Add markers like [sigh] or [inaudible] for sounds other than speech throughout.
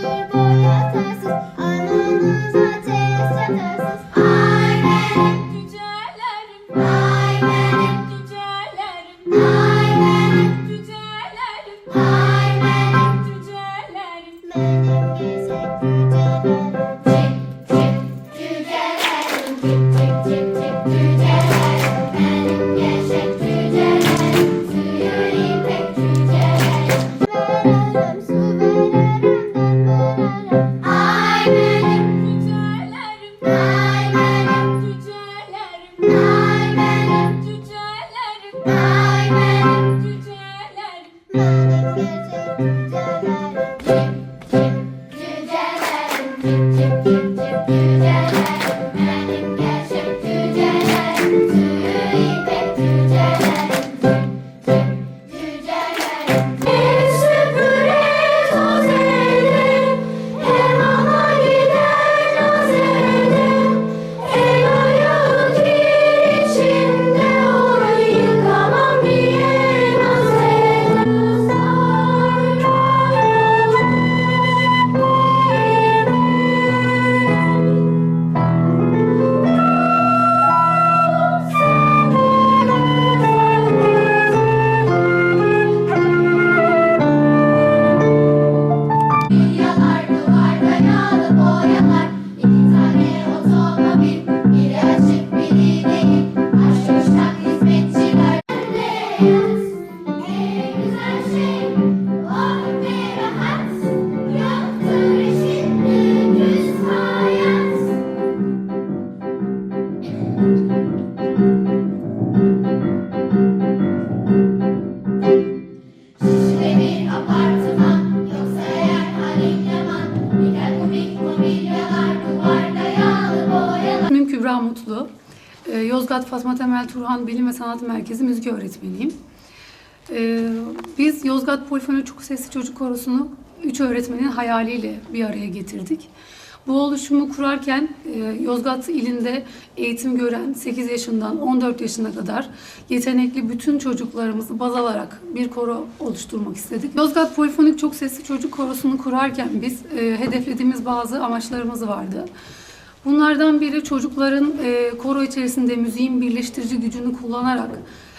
Father. Fatma Temel Turhan Bilim ve Sanat Merkezi müzik öğretmeniyim. Ee, Biz Yozgat Polifoni Çok Sesli Çocuk Korosu'nu üç öğretmenin hayaliyle bir araya getirdik. Bu oluşumu kurarken e, Yozgat ilinde eğitim gören 8 yaşından 14 yaşına kadar yetenekli bütün çocuklarımızı baz alarak bir koro oluşturmak istedik. Yozgat Polifonik Çok Sesli Çocuk Korosu'nu kurarken biz e, hedeflediğimiz bazı amaçlarımız vardı. Bunlardan biri çocukların e, koro içerisinde müziğin birleştirici gücünü kullanarak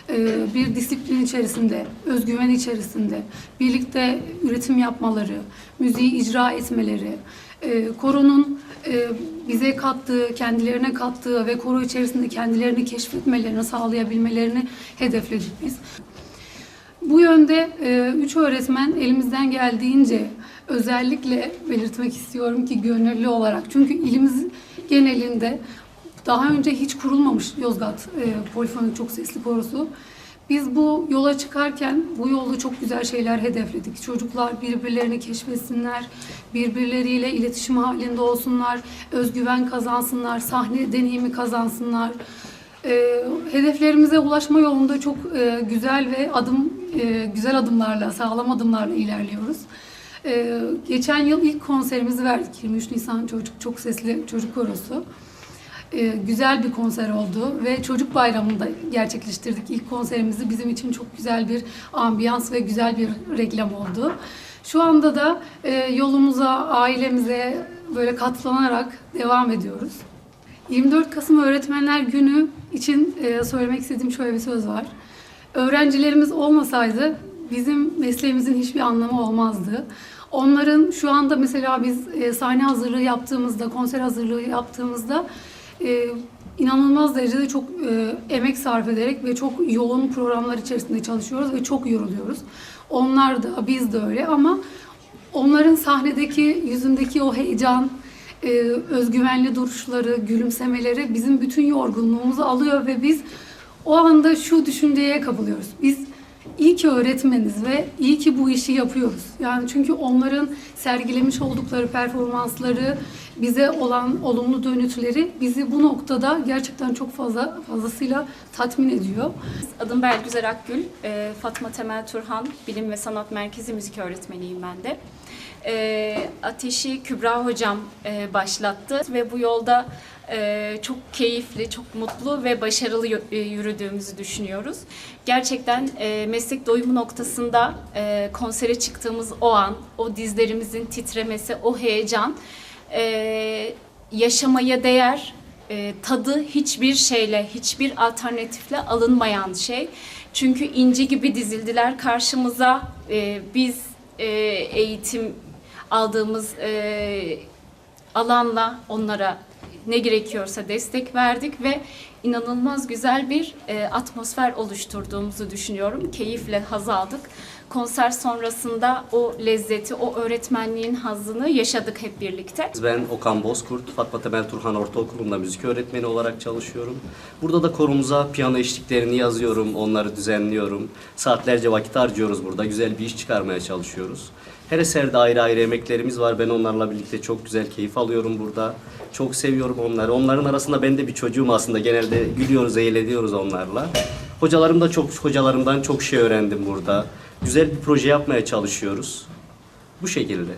e, bir disiplin içerisinde, özgüven içerisinde birlikte üretim yapmaları, müziği icra etmeleri, e, koronun e, bize kattığı, kendilerine kattığı ve koro içerisinde kendilerini keşfetmelerini sağlayabilmelerini hedefledik biz. Bu yönde e, üç öğretmen elimizden geldiğince özellikle belirtmek istiyorum ki gönüllü olarak. Çünkü ilimiz genelinde daha önce hiç kurulmamış Yozgat e, Polifonik Çok Sesli Korosu. Biz bu yola çıkarken bu yolda çok güzel şeyler hedefledik. Çocuklar birbirlerini keşfetsinler, birbirleriyle iletişim halinde olsunlar, özgüven kazansınlar, sahne deneyimi kazansınlar. E, hedeflerimize ulaşma yolunda çok e, güzel ve adım e, güzel adımlarla, sağlam adımlarla ilerliyoruz. E, geçen yıl ilk konserimizi verdik 23 Nisan Çocuk Çok Sesli Çocuk Korosu. E, güzel bir konser oldu ve Çocuk Bayramı'nda gerçekleştirdik ilk konserimizi. Bizim için çok güzel bir ambiyans ve güzel bir reklam oldu. Şu anda da e, yolumuza, ailemize böyle katlanarak devam ediyoruz. 24 Kasım Öğretmenler Günü için e, söylemek istediğim şöyle bir söz var. Öğrencilerimiz olmasaydı bizim mesleğimizin hiçbir anlamı olmazdı. Onların şu anda mesela biz e, sahne hazırlığı yaptığımızda, konser hazırlığı yaptığımızda e, inanılmaz derecede çok e, emek sarf ederek ve çok yoğun programlar içerisinde çalışıyoruz ve çok yoruluyoruz. Onlar da biz de öyle ama onların sahnedeki yüzündeki o heyecan, özgüvenli duruşları, gülümsemeleri bizim bütün yorgunluğumuzu alıyor ve biz o anda şu düşünceye kapılıyoruz. Biz iyi ki öğretmeniz ve iyi ki bu işi yapıyoruz. Yani çünkü onların sergilemiş oldukları performansları, bize olan olumlu dönütleri bizi bu noktada gerçekten çok fazla fazlasıyla tatmin ediyor. Adım Belgüzer Akgül, Ee, Fatma Temel Turhan Bilim ve Sanat Merkezi müzik öğretmeniyim ben de. Ee, Ateşi Kübra hocam e, başlattı ve bu yolda e, çok keyifli, çok mutlu ve başarılı e, yürüdüğümüzü düşünüyoruz. Gerçekten e, meslek doyumu noktasında e, konsere çıktığımız o an, o dizlerimizin titremesi, o heyecan yaşamaya değer, tadı hiçbir şeyle, hiçbir alternatifle alınmayan şey. Çünkü inci gibi dizildiler karşımıza. Biz eğitim aldığımız alanla onlara ne gerekiyorsa destek verdik ve inanılmaz güzel bir e, atmosfer oluşturduğumuzu düşünüyorum. Keyifle haz aldık. Konser sonrasında o lezzeti, o öğretmenliğin hazzını yaşadık hep birlikte. Ben Okan Bozkurt, Fatma Temel Turhan Ortaokulu'nda müzik öğretmeni olarak çalışıyorum. Burada da korumuza piyano eşliklerini yazıyorum, onları düzenliyorum. Saatlerce vakit harcıyoruz burada, güzel bir iş çıkarmaya çalışıyoruz. Her eserde ayrı ayrı emeklerimiz var. Ben onlarla birlikte çok güzel keyif alıyorum burada. Çok seviyorum onları. Onların arasında ben de bir çocuğum aslında. Genelde gülüyoruz, eğleniyoruz onlarla. Hocalarım da çok, hocalarımdan çok şey öğrendim burada. Güzel bir proje yapmaya çalışıyoruz. Bu şekilde.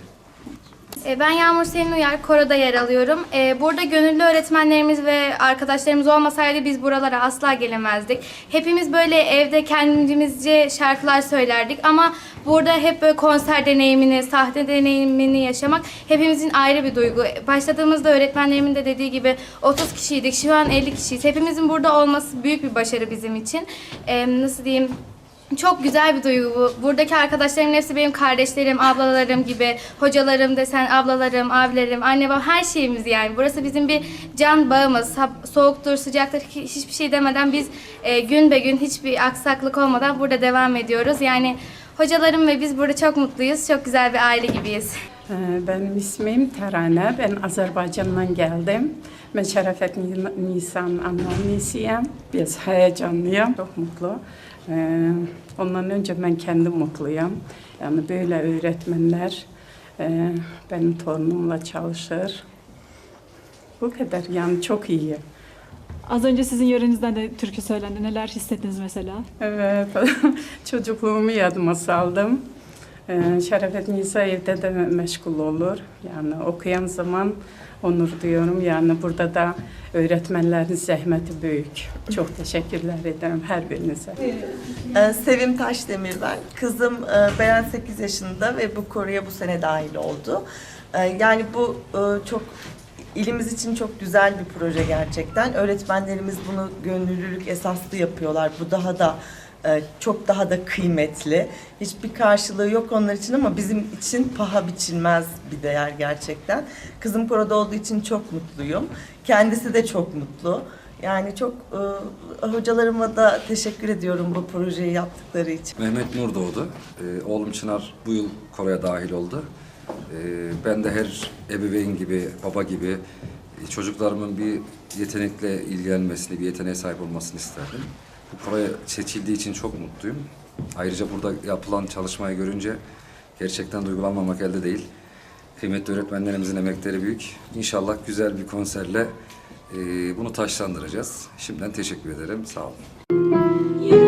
E, Ben Yağmur Selin Uyar, Koro'da yer alıyorum. E, Burada gönüllü öğretmenlerimiz ve arkadaşlarımız olmasaydı biz buralara asla gelemezdik. Hepimiz böyle evde kendimizce şarkılar söylerdik ama burada hep böyle konser deneyimini, sahne deneyimini yaşamak hepimizin ayrı bir duygu. Başladığımızda öğretmenlerimin de dediği gibi 30 kişiydik, şu an 50 kişiyiz. Hepimizin burada olması büyük bir başarı bizim için. E, Nasıl diyeyim? Çok güzel bir duygu bu. Buradaki arkadaşlarımın hepsi benim kardeşlerim, ablalarım gibi. Hocalarım desen, ablalarım, abilerim, anne babam her şeyimiz yani. Burası bizim bir can bağımız. Soğuktur, sıcaktır hi- hiçbir şey demeden biz e, gün be gün hiçbir aksaklık olmadan burada devam ediyoruz. Yani hocalarım ve biz burada çok mutluyuz. Çok güzel bir aile gibiyiz. Ee, Benim ismim Terane. Ben Azerbaycan'dan geldim. Ben Şerefet Ni- Nisan anneannesiyim. Biz heyecanlıyım. Çok mutlu. Ee, Ondan önce ben kendim mutluyum. Yani böyle öğretmenler e, benim torunumla çalışır. Bu kadar yani çok iyi. Az önce sizin yörenizden de türkü söylendi. Neler hissettiniz mesela? Evet, [laughs] çocukluğumu yadıma saldım. Ee, Şerefet Nisa evde de meşgul olur. Yani okuyan zaman onur duyuyorum. Yani burada da öğretmenlerin zahmeti büyük. Çok teşekkürler ederim her birinize. Ee, Sevim Taşdemir ben. Kızım e, Beren 8 yaşında ve bu koruya bu sene dahil oldu. Ee, Yani bu e, çok ilimiz için çok güzel bir proje gerçekten. Öğretmenlerimiz bunu gönüllülük esaslı yapıyorlar. Bu daha da çok daha da kıymetli. Hiçbir karşılığı yok onlar için ama bizim için paha biçilmez bir değer gerçekten. Kızım koroda olduğu için çok mutluyum. Kendisi de çok mutlu. Yani çok e, hocalarıma da teşekkür ediyorum bu projeyi yaptıkları için. Mehmet Nur doğdu. Ee, oğlum Çınar bu yıl Kore'ye dahil oldu. Ee, ben de her ebeveyn gibi, baba gibi e, çocuklarımın bir yetenekle ilgilenmesini, bir yeteneğe sahip olmasını isterdim. Bu Kore'ye seçildiği için çok mutluyum. Ayrıca burada yapılan çalışmayı görünce gerçekten duygulanmamak elde değil. Kıymetli öğretmenlerimizin emekleri büyük. İnşallah güzel bir konserle e, bunu taşlandıracağız. Şimdiden teşekkür ederim. Sağ olun.